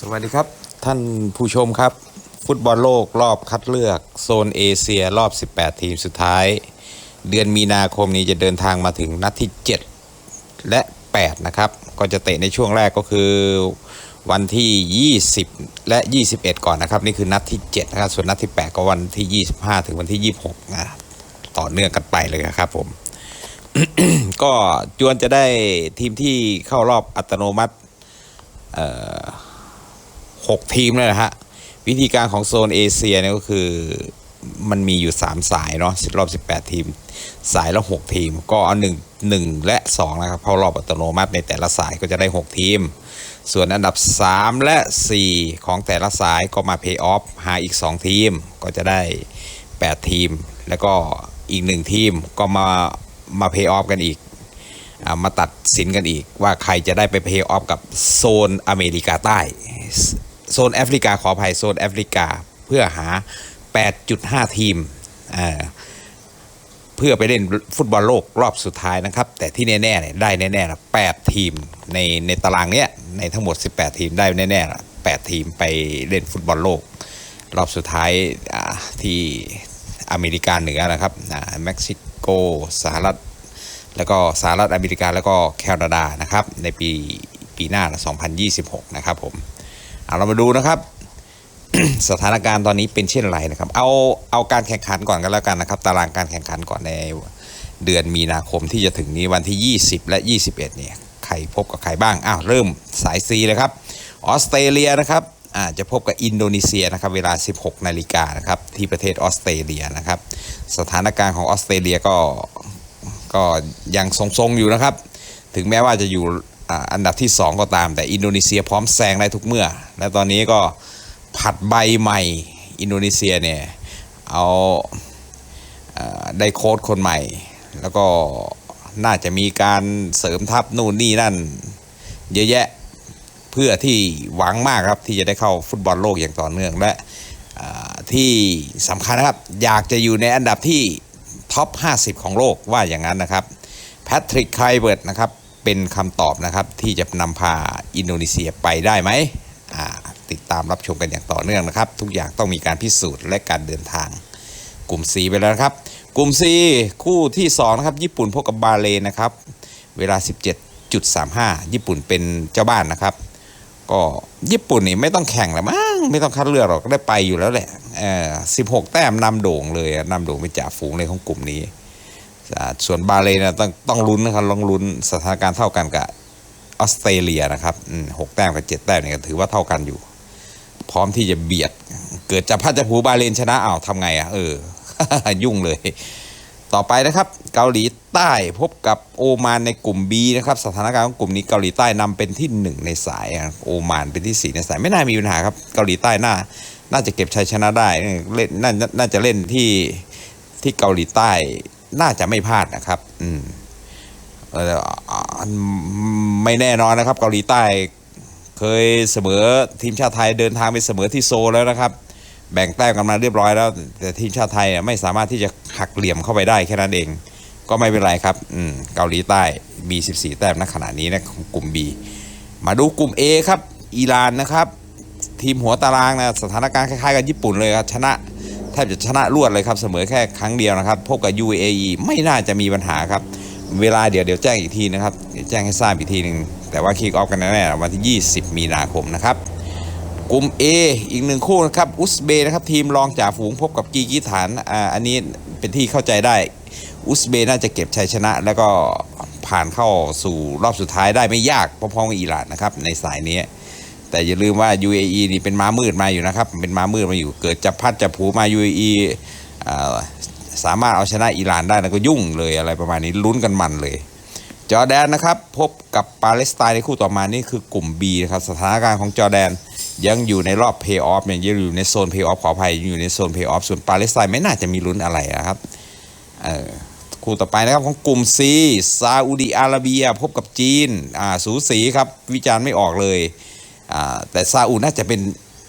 สวัสดีครับท่านผู้ชมครับ ฟุตบอลโลกรอบคัดเลือกโซนเอเชียรอบ 18 ทีมสุดท้าย เดือนมีนาคมนี้จะเดินทางมาถึงนัดที่ 7 และ 8 นะครับ ก็จะเตะในช่วงแรกก็คือวันที่ 20 และ 21 ก่อนนะครับ นี่คือนัดที่ 7 นะครับ ส่วนนัดที่ 8 ก็วันที่ 25 ถึงวันที่ 26นะต่อเนื่องกันไปเลยครับผม ก็จวนจะได้ทีมที่เข้ารอบอัตโนมัติ หกทีมเลยนะฮะ วิธีการของโซนเอเชียเนี่ยก็คือมันมีอยู่ 3 สายเนาะรอบ 18 ทีม สายละ 6 ทีม ก็เอา 1 1 และ 2 นะครับเข้ารอบอัตโนมัติในแต่ละสายก็จะได้ 6 ทีม ส่วนอันดับ 3 และ 4 ของแต่ละสายก็มาเพย์ออฟหาอีก 2 ทีมก็จะได้ 8 ทีม แล้วก็อีก 1 ทีมก็มามาเพย์ออฟกันอีก มาตัดสินกันอีกว่าใครจะได้ไปเพย์ออฟกับโซนอเมริกาใต้ โซนแอฟริกาขออภัยโซนแอฟริกาเพื่อหา 8.5 ทีมอ่าเพื่อไปเล่นฟุตบอลโลกรอบสุดท้ายนะครับ แต่ที่แน่ๆเนี่ยได้แน่ๆนะ8ทีมในในตารางเนี้ยในทั้งหมด 18 ทีมได้แน่ๆนะ8ทีมไปเล่นฟุตบอลโลก รอบสุดท้ายที่อเมริกาเหนือนะครับอ่าเม็กซิโกสหรัฐแล้วก็สหรัฐอเมริกาแล้วก็แคนาดานะครับในปีปีหน้านะ2026 นะครับผม เอาเรามาดูนะครับ สถานการณ์ตอนนี้เป็นเช่นไรนะครับ เอาเอาการแข่งขันก่อนกันแล้วกันนะครับ ตารางการแข่งขันก่อนในเดือนมีนาคมที่จะถึงนี้วันที่ 20 และ 21 เนี่ยใครพบกับใครบ้างอ้าวเริ่มสายซีเลยครับออสเตรเลียนะครับอ่าจะพบกับอินโดนีเซียนะครับเวลา 16 นาฬิกานะครับที่ประเทศออสเตรเลียนะครับ สถานการณ์ของออสเตรเลียก็ก็ยังทรงๆอยู่นะครับ ถึงแม้ว่าจะอยู่ อันดับที่ 2 ก็ตาม แต่อินโดนีเซียพร้อมแซงได้ทุกเมื่อ และตอนนี้ก็ผัดใบใหม่อินโดนีเซียเนี่ยเอาอได้โค้ชคนใหม่ แล้วก็น่าจะมีการเสริมทัพนู่นนี่นั่น เยอะแยะเพื่อที่หวังมากครับที่จะได้เข้าฟุตบอลโลกอย่างต่อเนื่องและที่สำคัญนะครับอยากจะอยู่ในอันดับที่ท็อป 50 ของโลกว่าอย่างนั้นนะครับแพทริกไคลเบิร์ตนะครับ เป็นคำตอบนะครับที่จะนำพาอินโดนีเซียไปได้ไหมติดตามรับชมกันอย่างต่อเนื่องนะครับ ทุกอย่างต้องมีการพิสูจน์และการเดินทาง กลุ่ม C ไปแล้วนะครับ กลุ่ม C คู่ที่2นะครับญี่ปุ่นพบกับบาเลนะครับ เวลา 17.35 ญี่ปุ่นเป็นเจ้าบ้านนะครับ ก็ญี่ปุ่นนี่ไม่ต้องแข่งแล้วมั้งไม่ต้องคัดเลือกหรอกได้ไปอยู่แล้วแหละเออ16 แต้มนำโด่งเลยนำโด่งเป็นจ่าฝูงเลยของกลุ่มนี้ ส่วนบาเลนะต้องต้องลุ้นนะครับลองลุ้นสถานการณ์เท่ากันกับออสเตรเลียนะครับหกแต้มกับเจ็ดแต้มเนี่ยถือว่าเท่ากันอยู่ พร้อมที่จะเบียด เกิดจะพัดจะผูบาเลนชนะอ้าวทำไงอะเออ ยุ่งเลย ต่อไปนะครับเกาหลีใต้พบกับโอมานในกลุ่ม B นะครับสถานการณ์ของกลุ่มนี้เกาหลีใต้นำเป็นที่ 1 ในสายโอมานเป็นที่ 4 ในสายไม่น่ามีปัญหาครับเกาหลีใต้น่าน่าจะเก็บชัยชนะได้เล่นน่าจะเล่นที่ที่เกาหลีใต้ น่าจะไม่พลาดนะครับ อืมไม่แน่นอนนะครับเกาหลีใต้เคยเสมอทีมชาติไทยเดินทางไปเสมอที่โซแล้วนะครับ แบ่งแต้มกันมาเรียบร้อยแล้ว แต่ทีมชาติไทยเนี่ยไม่สามารถที่จะหักเหลี่ยมเข้าไปได้แค่นั้นเอง ก็ไม่เป็นไรครับอืมเกาหลีใต้มี14 แต้มณขณะนี้นะกลุ่ม B มาดูกลุ่ม A ครับอิหร่านนะครับ ทีมหัวตารางนะสถานการณ์คล้ายๆกับญี่ปุ่นเลยครับชนะ ทบจะชนะรวดเลยครับเสมอแค่ครั้งเดียวนะครับ พบกับ UAE ไม่น่าจะมีปัญหาครับ เวลาเดี๋ยวเดี๋ยวแจ้งอีกทีนะครับแจ้งให้ทราบอีกทีหนึ่งแต่ว่าคิกออฟกันแน่ๆวันที่ 20 มีนาคมนะครับกลุ่ม A อีกหนึ่งคู่นะครับอุซเบย์นะครับทีมรองจ่าฝูงพบกับกีกีฐานอ่าอันนี้เป็นที่เข้าใจได้อุซเบย์น่าจะเก็บชัยชนะ แล้วก็ผ่านเข้าสู่รอบสุดท้ายได้ไม่ยากพร้อมๆกับอิหร่านนะครับในสายนี้ แต่อย่าลืมว่า UAE นี่เป็นม้ามืดมาอยู่นะครับ เป็นม้ามืดมาอยู่ เกิดจะพัดจะผูมา UAE อ่าสามารถเอาชนะอิหร่านได้แล้วก็ยุ่งเลยอะไรประมาณนี้ลุ้นกันมันเลย จอแดนนะครับพบกับปาเลสไตน์ในคู่ต่อมานี่คือกลุ่ม B นะครับสถานการณ์ของจอแดนยังอยู่ในรอบเพย์ออฟเนี่ยยังอยู่ในโซนเพย์ออฟขออภัยอยู่ในโซนเพย์ออฟส่วนปาเลสไตน์ไม่น่าจะมีลุ้นอะไรนะครับคู่ต่อไปนะครับของกลุ่ม C ซาอุดีอาระเบีย พบกับจีนอ่าสูสีครับ วิจารณ์ไม่ออกเลย แต่ซาอุน่าจะเป็น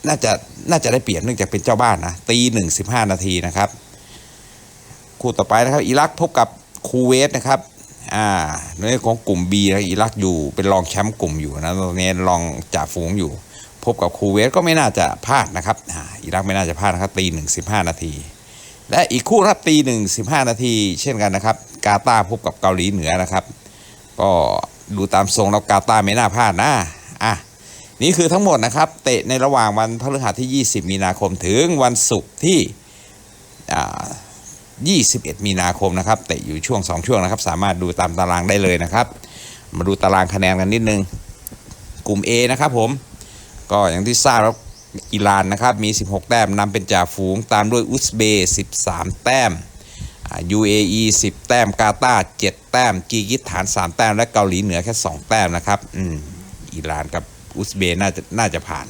น่าจะน่าจะได้เปรียบเนื่องจากเป็นเจ้าบ้านนะตีหนึ่งสิบห้านาทีนะครับคู่ต่อไปนะครับอิรักพบกับคูเวตนะครับอ่าในของกลุ่ม B นะอิรักอยู่เป็นรองแชมป์กลุ่มอยู่นะตอนนี้รองจ่าฝูงอยู่ พบกับคูเวตก็ไม่น่าจะพลาดนะครับอ่าอิรักไม่น่าจะพลาดนะครับตีหนึ่งสิบห้านาที และอีกคู่รับตีหนึ่งสิบห้านาที เช่นกันนะครับ กาตาร์พบกับเกาหลีเหนือนะครับ ก็ดูตามทรงแล้วกาตาร์ไม่น่าพลาดนะ นี่คือทั้งหมดนะครับ เตะในระหว่างวันพฤหัสที่ 20 มีนาคมถึงวันศุกร์ที่อ่า21 มีนาคมนะครับ เตะอยู่ช่วง 2 ช่วงนะครับ สามารถดูตามตารางได้เลยนะครับ มาดูตารางคะแนนกันนิดนึง กลุ่ม A นะครับผม ก็อย่างที่ทราบแล้วอิหร่านนะครับมี 16 แต้มนำเป็นจ่าฝูงตามด้วยอุซเบย์13 แต้มอ่า UAE 10 แต้มกาตาร์7แต้มกีกิสถาน 3 แต้ม และเกาหลีเหนือแค่ 2 แต้มนะครับ อืมอิหร่านกับ อุซเบย์น่าจะน่าจะผ่าน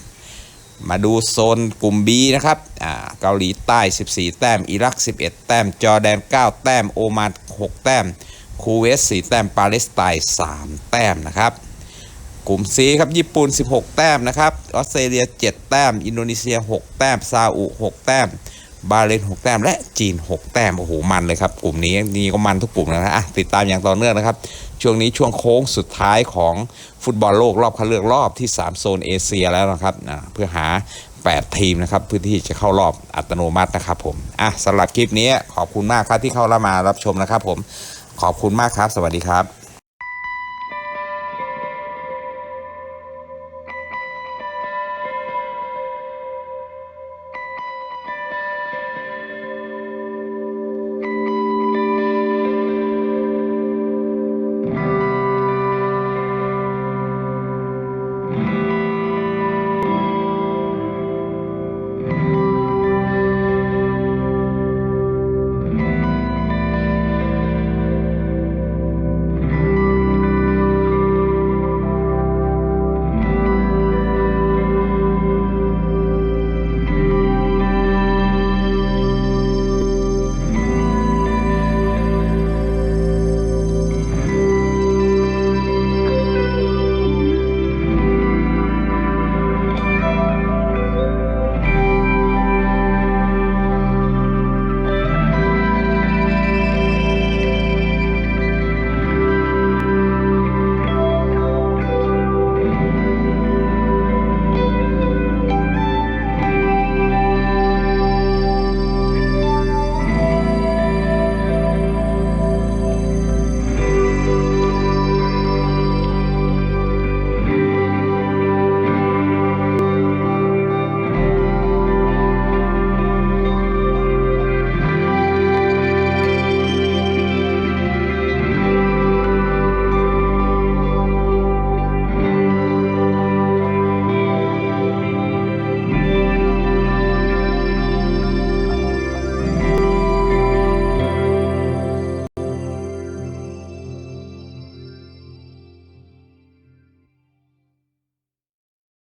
มาดูโซนกลุ่ม B นะครับอ่าเกาหลีใต้ 14 แต้ม อิรัก 11 แต้ม จอร์แดน 9 แต้ม โอมาน6 แต้ม คูเวต 4 แต้ม ปาเลสไตน์ 3 แต้มนะครับ กลุ่ม C ครับ ญี่ปุ่น 16 แต้มนะครับ ออสเตรเลีย 7 แต้ม อินโดนีเซีย 6 แต้ม ซาอุ 6 แต้ม บาเรน6 แต้ม และจีน 6 แต้ม โอ้โห มันเลยครับ กลุ่มนี้นี่ก็มันทุกกลุ่มนะฮะติดตามอย่างต่อเนื่องนะครับ ช่วงนี้ช่วงโค้งสุดท้ายของฟุตบอลโลกรอบคัดเลือกรอบที่ 3 โซนเอเชียแล้วนะครับเพื่อหา 8 ทีมนะครับเพื่อที่จะเข้ารอบอัตโนมัตินะครับผมอะสำหรับคลิปนี้ขอบคุณมากครับที่เข้ามารับชมนะครับผมขอบคุณมากครับ สวัสดีครับ